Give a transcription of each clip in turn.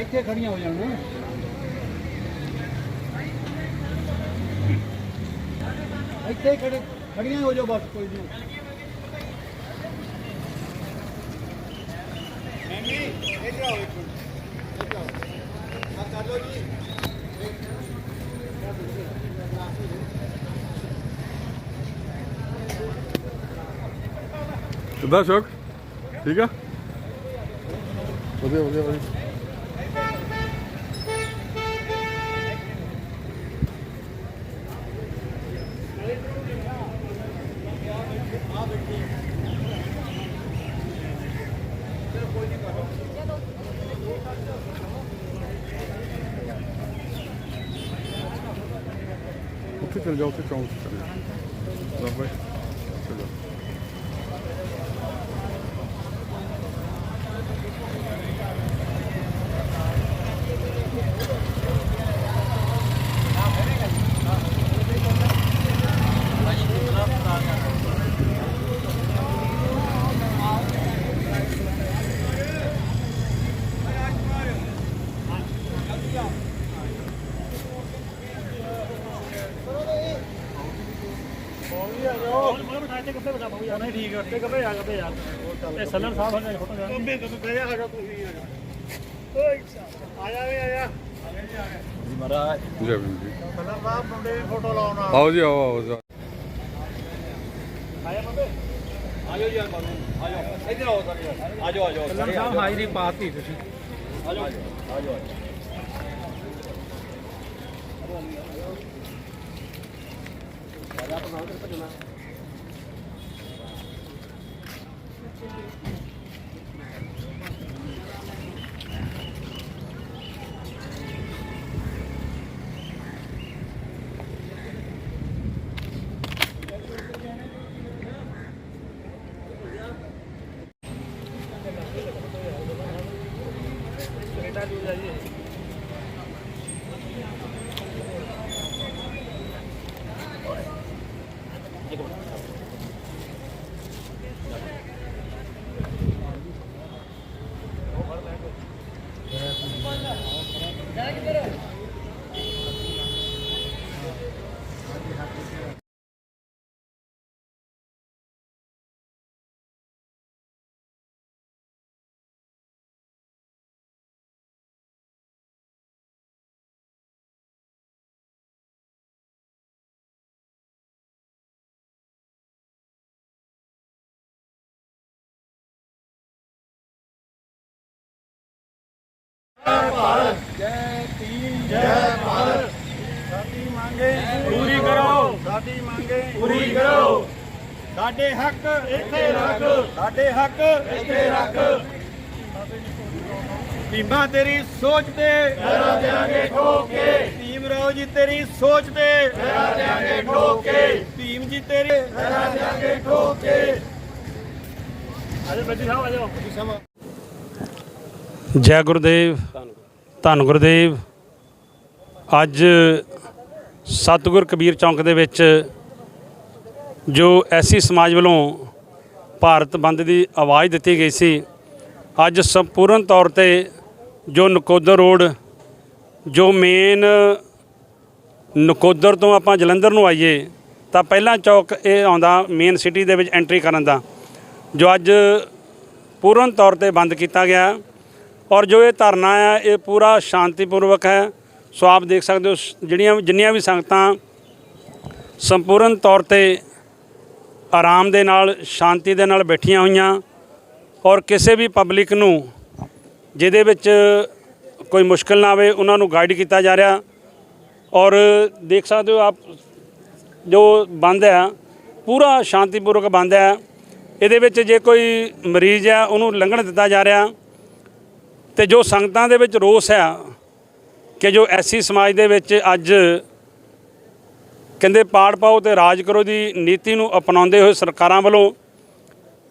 ਇੱਥੇ ਖੜੀਆਂ ਹੋ ਜਾਣ। ਇੱਥੇ ਹੀ ਖੜੇ ਖੜੀਆਂ ਹੋ ਜਾਓ ਬਸ ਕੋਈ ਨਹੀਂ। ਮੈਮੀ ਇੱਧਰ ਆਓ ਇੱਕ ਮਿੰਟ। ਆ ਕਰ ਲਓ ਜੀ। ਕਿੱਦਾਂ ਸ਼ੌਕ ਠੀਕ ਆ? ਵਧੀਆ ਵਧੀਆ ਵਧੀਆ। ਉੱਥੇ ਚਲ ਜਾਓ ਉੱਥੇ ਚੌਂਕ 'ਚ ਚਲੇ ਜਾਓ। ਲਓ ਬਾਈ ਚਲੋ ਸੱਲਣ ਸਾਹਿਬ ਨੇ ਫੋਟੋ ਜਾ ਕੰਬੇ ਤੋਂ ਕਹਿਆ ਹੈਗਾ ਤੁਸੀਂ ਆ ਜਾ ਵੇ ਆ ਜਾ ਜੈ ਭੀਮ ਜੀ। ਕਲਰ ਸਾਹਿਬ ਮੁੰਡੇ ਦੀ ਫੋਟੋ ਲਾਉਣ ਆ। ਆਓ ਜੀ ਆਓ ਆਓ ਜੀ। ਆਜੋ ਯਾਰ ਬਾਬੂ ਆਜੋ। ਇੱਧਰ ਆਓ ਸਾਰੇ ਆਜੋ ਆਜੋ ਸੱਲਣ ਸਾਹਿਬ ਹਾਜ਼ਰੀ ਪਾਤੀ ਤੁਸੀਂ। ਆਜੋ ਆਜੋ Obrigado, Jair. ਪੂਰੀ ਕਰੋ। ਸਾਡੀ ਮੰਗੇ ਪੂਰੀ ਕਰੋ। ਸਾਡੇ ਹੱਕ ਇੱਥੇ ਰੱਖ। ਸਾਡੇ ਹੱਕ ਇੱਥੇ ਰੱਖ। ਭੀਮਾ ਤੇਰੀ ਸੋਚ ਤੇ। ਕਰਾ ਦੇਾਂਗੇ ਠੋਕ ਭੀਮ ਰਾਓ ਜੀ ਤੇਰੀ ਸੋਚ ਤੇ। ਕਰਾ ਦੇਾਂਗੇ ਠੋਕ ਭੀਮ ਜੀ ਤੇਰੇ। ਕਰਾ ਦੇਾਂਗੇ ਠੋਕ। ਅਜੇ ਬੱਜੀ ਸਾਹਿਬ ਆਜੋ। ਜੈ ਗੁਰਦੇਵ, ਧੰਨ ਗੁਰਦੇਵ। ਅੱਜ ਸਤਿਗੁਰ ਕਬੀਰ ਚੌਂਕ ਦੇ ਵਿੱਚ ਜੋ ਐਸੀ ਸਮਾਜ ਵੱਲੋਂ ਭਾਰਤ ਬੰਦ ਦੀ ਆਵਾਜ਼ ਦਿੱਤੀ ਗਈ ਸੀ, ਅੱਜ ਸੰਪੂਰਨ ਤੌਰ ਤੇ ਜੋ ਨਕੋਦਰ ਰੋਡ, ਜੋ ਮੇਨ ਨਕੋਦਰ ਤੋਂ ਆਪਾਂ ਜਲੰਧਰ ਨੂੰ ਆਈਏ, ਤਾਂ ਪਹਿਲਾ ਚੌਕ ਇਹ ਆਉਂਦਾ ਮੇਨ ਸਿਟੀ ਦੇ ਵਿੱਚ ਐਂਟਰੀ ਕਰਨ ਦਾ, ਜੋ ਅੱਜ ਪੂਰਨ ਤੌਰ ਤੇ ਬੰਦ ਕੀਤਾ ਗਿਆ। ਔਰ ਜੋ ਇਹ ਧਰਨਾ ਹੈ ਇਹ ਪੂਰਾ ਸ਼ਾਂਤੀਪੂਰਵਕ ਹੈ। ਸੋ ਆਪ ਦੇਖ ਸਕਦੇ ਹੋ, ਸ- ਜਿਹੜੀਆਂ ਜਿੰਨੀਆਂ ਵੀ ਸੰਗਤਾਂ ਸੰਪੂਰਨ ਤੌਰ ਤੇ ਆਰਾਮ ਦੇ ਨਾਲ, ਸ਼ਾਂਤੀ ਦੇ ਨਾਲ ਬੈਠੀਆਂ ਹੋਈਆਂ ਔਰ ਕਿਸੇ ਵੀ ਪਬਲਿਕ ਨੂੰ ਜਿਹਦੇ ਵਿੱਚ ਕੋਈ ਮੁਸ਼ਕਲ ਨਾ ਆਵੇ, ਉਹਨਾਂ ਨੂੰ ਗਾਈਡ ਕੀਤਾ ਜਾ ਰਿਹਾ। ਔਰ ਦੇਖ ਸਕਦੇ ਹੋ ਆਪ, ਜੋ ਬੰਦ ਹੈ, ਪੂਰਾ ਸ਼ਾਂਤੀਪੂਰਵਕ ਬੰਦ ਹੈ। ਇਹਦੇ ਵਿੱਚ ਜੇ ਕੋਈ ਮਰੀਜ਼ ਹੈ, ਉਹਨੂੰ ਲੰਘਣ ਦਿੱਤਾ ਜਾ ਰਿਹਾ। ਤੇ ਜੋ ਸੰਗਤਾਂ ਦੇ ਵਿੱਚ ਰੋਸ ਹੈ ਕਿ ਜੋ ਐਸੀ ਸਮਾਜ ਦੇ ਵਿੱਚ ਅੱਜ ਕਹਿੰਦੇ ਪਾੜ ਪਾਓ ਤੇ ਰਾਜ ਕਰੋ ਦੀ ਨੀਤੀ ਨੂੰ ਅਪਣਾਉਂਦੇ ਹੋਏ ਸਰਕਾਰਾਂ ਵੱਲੋਂ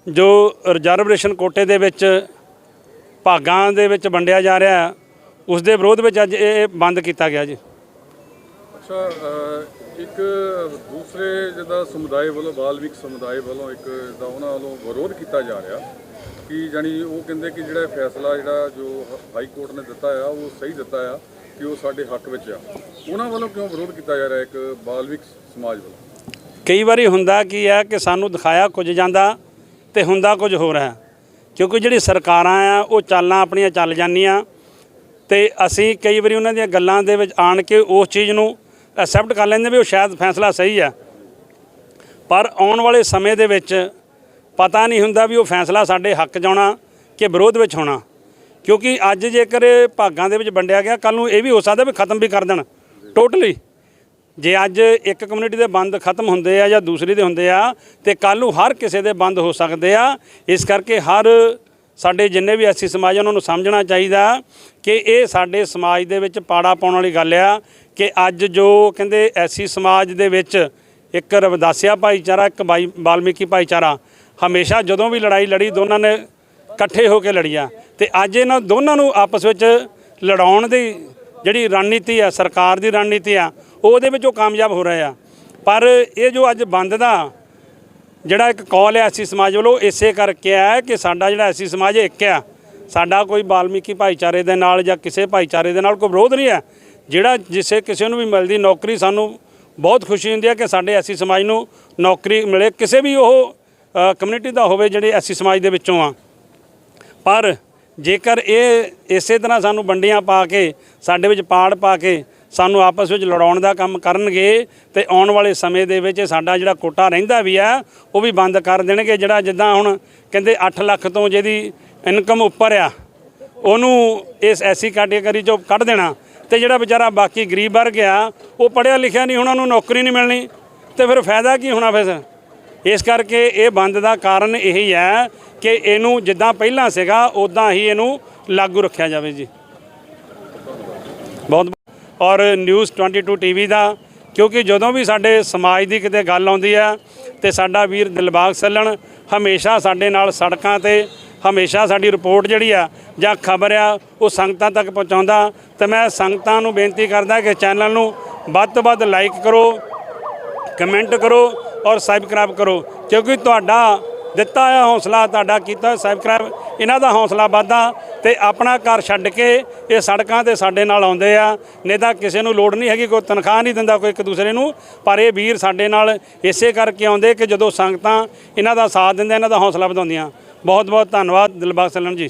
ਜੋ ਰਿਜ਼ਰਵੇਸ਼ਨ ਕੋਟੇ ਦੇ ਵਿੱਚ ਭਾਗਾਂ ਦੇ ਵਿੱਚ ਵੰਡਿਆ ਜਾ ਰਿਹਾ ਹੈ, ਉਸ ਦੇ ਵਿਰੋਧ ਵਿੱਚ ਅੱਜ ਇਹ ਬੰਦ ਕੀਤਾ ਗਿਆ ਜੀ। ਅੱਛਾ ਇੱਕ ਦੂਸਰੇ ਜਿਹਦਾ ਸਮੁਦਾਇ ਵੱਲੋਂ ਬਾਲਵਿਕ ਸਮੁਦਾਇ ਵੱਲੋਂ ਇੱਕ ਜਿਹਦਾ ਉਹਨਾਂ ਵੱਲੋਂ ਵਿਰੋਧ ਕੀਤਾ ਜਾ ਰਿਹਾ ਕਿ ਜਾਨੀ ਉਹ ਕਹਿੰਦੇ ਕਿ ਜਿਹੜਾ ਫੈਸਲਾ ਜਿਹੜਾ ਜੋ ਹਾਈ ਕੋਰਟ ਨੇ ਦਿੱਤਾ ਆ, ਉਹ ਸਹੀ ਦਿੱਤਾ ਆ ਕਿ ਉਹ ਸਾਡੇ ਹੱਕ ਵਿੱਚ ਆ। ਉਹਨਾਂ ਵੱਲੋਂ ਕਿਉਂ ਵਿਰੋਧ ਕੀਤਾ ਜਾ ਰਿਹਾ ਇੱਕ ਬਾਲਵਿਕ ਸਮਾਜ ਵੱਲੋਂ? ਕਈ ਵਾਰੀ ਹੁੰਦਾ ਕੀ ਹੈ ਕਿ ਸਾਨੂੰ ਦਿਖਾਇਆ ਕੁਝ ਜਾਂਦਾ ਤੇ ਹੁੰਦਾ ਕੁਝ ਹੋਰ ਹੈ। ਕਿਉਂਕਿ ਜਿਹੜੀ ਸਰਕਾਰਾਂ ਆ, ਉਹ ਚਾਲਾਂ ਆਪਣੀਆਂ ਚੱਲ ਜਾਂਦੀਆਂ ਤੇ ਅਸੀਂ ਕਈ ਵਾਰੀ ਉਹਨਾਂ ਦੀਆਂ ਗੱਲਾਂ ਦੇ ਵਿੱਚ ਆਣ ਕੇ ਉਸ ਚੀਜ਼ ਨੂੰ ਐਕਸੈਪਟ ਕਰ ਲੈਂਦੇ ਵੀ ਉਹ ਸ਼ਾਇਦ ਫੈਸਲਾ ਸਹੀ ਆ। ਪਰ ਆਉਣ ਵਾਲੇ ਸਮੇਂ ਦੇ ਵਿੱਚ ਪਤਾ ਨਹੀਂ ਹੁੰਦਾ ਵੀ ਉਹ ਫੈਸਲਾ ਸਾਡੇ ਹੱਕ 'ਚ ਕਿ ਵਿਰੋਧ ਵਿੱਚ ਹੋਣਾ ਕਿਉਂਕਿ ਅੱਜ ਜੇਕਰ ਭਾਗਾਂ ਦੇ ਵਿੱਚ ਵੰਡਿਆ ਗਿਆ ਕੱਲ ਨੂੰ ਇਹ ਵੀ ਹੋ ਸਕਦਾ ਵੀ ਖਤਮ ਵੀ ਕਰ ਦੇਣ। ਟੋਟਲੀ ਜੇ ਅੱਜ ਇੱਕ ਕਮਿਊਨਿਟੀ ਦੇ ਬੰਦ ਖਤਮ ਹੁੰਦੇ ਆ ਜਾਂ ਦੂਸਰੀ ਦੇ ਹੁੰਦੇ ਆ, ਤੇ ਕੱਲ ਨੂੰ ਹਰ ਕਿਸੇ ਦੇ ਬੰਦ ਹੋ ਸਕਦੇ ਆ। ਇਸ ਕਰਕੇ ਹਰ ਸਾਡੇ ਜਿੰਨੇ ਵੀ ਐਸੀ ਸਮਾਜ ਆ, ਉਹਨਾਂ ਨੂੰ ਸਮਝਣਾ ਚਾਹੀਦਾ ਕਿ ਇਹ ਸਾਡੇ ਸਮਾਜ ਦੇ ਵਿੱਚ ਪਾੜਾ ਪਾਉਣ ਵਾਲੀ ਗੱਲ ਆ ਕਿ ਅੱਜ ਜੋ ਕਹਿੰਦੇ ਐਸੀ ਸਮਾਜ ਦੇ ਵਿੱਚ ਇੱਕ ਰਵਦਾਸਿਆ ਭਾਈਚਾਰਾ, ਇੱਕ ਬਾਈ ਬਾਲਮੀਕੀ ਭਾਈਚਾਰਾ ਹਮੇਸ਼ਾ ਜਦੋਂ ਵੀ ਲੜਾਈ ਲੜੀ ਦੋਨਾਂ ਨੇ ਇਕੱਠੇ ਹੋ ਕੇ ਲੜੀਆਂ। ਤੇ ਅੱਜ ਇਹਨਾਂ ਦੋਨਾਂ ਨੂੰ ਆਪਸ ਵਿੱਚ ਲੜਾਉਣ ਦੀ ਜਿਹੜੀ ਰਣਨੀਤੀ ਆ, ਸਰਕਾਰ ਦੀ ਰਣਨੀਤੀ ਆ, ਉਹਦੇ ਵਿੱਚ ਉਹ ਕਾਮਯਾਬ ਹੋ ਰਹੇ ਆ। ਪਰ ਇਹ ਜੋ ਅੱਜ ਬੰਦ ਦਾ ਜਿਹੜਾ ਇੱਕ ਕਾਲ ਹੈ ਐਸੀ ਸਮਾਜ ਵੱਲੋਂ, ਇਸੇ ਕਰਕੇ ਹੈ ਕਿ ਸਾਡਾ ਜਿਹੜਾ ਐਸੀ ਸਮਾਜ ਇੱਕ ਆ, ਸਾਡਾ ਕੋਈ ਬਾਲਮੀਕੀ ਭਾਈਚਾਰੇ ਦੇ ਨਾਲ ਜਾਂ ਕਿਸੇ ਭਾਈਚਾਰੇ ਦੇ ਨਾਲ ਕੋਈ ਵਿਰੋਧ ਨਹੀਂ ਹੈ ਜਿਹੜਾ ਜਿਸੇ ਕਿਸੇ ਨੂੰ ਵੀ ਮਿਲਦੀ ਨੌਕਰੀ ਸਾਨੂੰ ਬਹੁਤ ਖੁਸ਼ੀ ਹੁੰਦੀ ਹੈ ਕਿ ਸਾਡੇ ਐਸੀ ਸਮਾਜ ਨੂੰ ਨੌਕਰੀ ਮਿਲੇ। ਕਿਸੇ ਵੀ ਉਹ ਕਮਿਊਨਿਟੀ ਦਾ ਹੋਵੇ ਜਿਹੜੇ ਐਸੀ ਸਮਾਜ ਦੇ ਵਿੱਚੋਂ ਆ। ਪਰ ਜੇਕਰ ਇਹ ਇਸੇ ਤਰ੍ਹਾਂ ਸਾਨੂੰ ਵੰਡੀਆਂ ਪਾ ਕੇ, ਸਾਡੇ ਵਿੱਚ ਪਾੜ ਪਾ ਕੇ ਸਾਨੂੰ ਆਪਸ ਵਿੱਚ ਲੜਾਉਣ ਦਾ ਕੰਮ ਕਰਨਗੇ ਤੇ ਆਉਣ ਵਾਲੇ ਸਮੇਂ ਦੇ ਵਿੱਚ ਸਾਡਾ ਜਿਹੜਾ ਕੋਟਾ ਰਹਿੰਦਾ ਵੀ ਆ, ਉਹ ਵੀ ਬੰਦ ਕਰ ਦੇਣਗੇ, ਜਿਹੜਾ ਜਿੱਦਾਂ ਹੁਣ ਕਹਿੰਦੇ 8 ਲੱਖ ਤੋਂ ਜਿਹਦੀ ਇਨਕਮ ਉੱਪਰ ਆ, ਉਹਨੂੰ ਇਸ ਐਸੀ ਕੈਟੇਗਰੀ ਚੋਂ ਕੱਢ ਦੇਣਾ। ਤੇ ਜਿਹੜਾ ਵਿਚਾਰਾ ਬਾਕੀ ਗਰੀਬ ਵਰਗ ਆ, ਉਹ ਪੜਿਆ ਲਿਖਿਆ ਨਹੀਂ, ਉਹਨਾਂ ਨੂੰ ਨੌਕਰੀ ਨਹੀਂ ਮਿਲਣੀ। ਤੇ ਫਿਰ ਫਾਇਦਾ ਕੀ ਹੋਣਾ ਫਿਰ? ਇਸ ਕਰਕੇ ਇਹ ਬੰਦ ਦਾ ਕਾਰਨ ਇਹੀ ਹੈ ਕਿ ਇਹਨੂੰ ਜਿੱਦਾਂ ਪਹਿਲਾਂ ਸੀਗਾ ਉਦਾਂ ਹੀ ਇਹਨੂੰ ਲਾਗੂ ਰੱਖਿਆ ਜਾਵੇ ਜੀ। ਬਹੁਤ ਔਰ ਨਿਊਜ਼ 22 ਟੀਵੀ ਦਾ, ਕਿਉਂਕਿ ਜਦੋਂ ਵੀ ਸਾਡੇ ਸਮਾਜ ਦੀ ਕਿਤੇ ਗੱਲ ਆਉਂਦੀ ਆ ਤੇ ਸਾਡਾ ਵੀਰ ਦਿਲਬਾਗ ਸੱਲਣ ਹਮੇਸ਼ਾ ਸਾਡੇ ਨਾਲ ਸੜਕਾਂ ਤੇ, ਹਮੇਸ਼ਾ ਸਾਡੀ ਰਿਪੋਰਟ ਜਿਹੜੀ ਆ, ਜਾਂ ਖਬਰ ਆ, ਉਹ ਸੰਗਤਾਂ ਤੱਕ ਪਹੁੰਚਾਉਂਦਾ। ਤੇ ਮੈਂ ਸੰਗਤਾਂ ਨੂੰ ਬੇਨਤੀ ਕਰਦਾ ਕਿ ਚੈਨਲ ਨੂੰ ਵੱਧ ਤੋਂ ਵੱਧ ਲਾਈਕ ਕਰੋ, ਕਮੈਂਟ ਕਰੋ ਔਰ ਸਬਸਕ੍ਰਾਈਬ ਕਰੋ, ਕਿਉਂਕਿ ਤੁਹਾਡਾ ਦਿੱਤਾ ਹੋਇਆ ਹੌਸਲਾ, ਤੁਹਾਡਾ ਕੀਤਾ ਹੋਇਆ ਸਬਸਕ੍ਰਾਈਬ ਇਹਨਾਂ ਦਾ ਹੌਸਲਾ ਵੱਧਦਾ ਤੇ ਆਪਣਾ ਘਰ ਛੱਡ ਕੇ ਇਹ ਸੜਕਾਂ ਤੇ ਸਾਡੇ ਨਾਲ ਆਉਂਦੇ ਆ, ਨਹੀਂ ਤਾਂ ਕਿਸੇ ਨੂੰ ਲੋੜ ਨਹੀਂ ਹੈਗੀ, ਕੋਈ ਤਨਖਾਹ ਨਹੀਂ ਦਿੰਦਾ ਕੋਈ ਇੱਕ ਦੂਸਰੇ ਨੂੰ, ਪਰ ਇਹ ਵੀਰ ਸਾਡੇ ਨਾਲ ਇਸੇ ਕਰਕੇ ਆਉਂਦੇ ਕਿ ਜਦੋਂ ਸੰਗਤਾਂ ਇਹਨਾਂ ਦਾ ਸਾਥ ਦਿੰਦੇ, ਇਹਨਾਂ ਦਾ ਹੌਸਲਾ ਵਧਾਉਂਦੀਆਂ। ਬਹੁਤ ਬਹੁਤ ਧੰਨਵਾਦ, ਦਿਲਬਾਗ ਸੱਲਣ ਜੀ।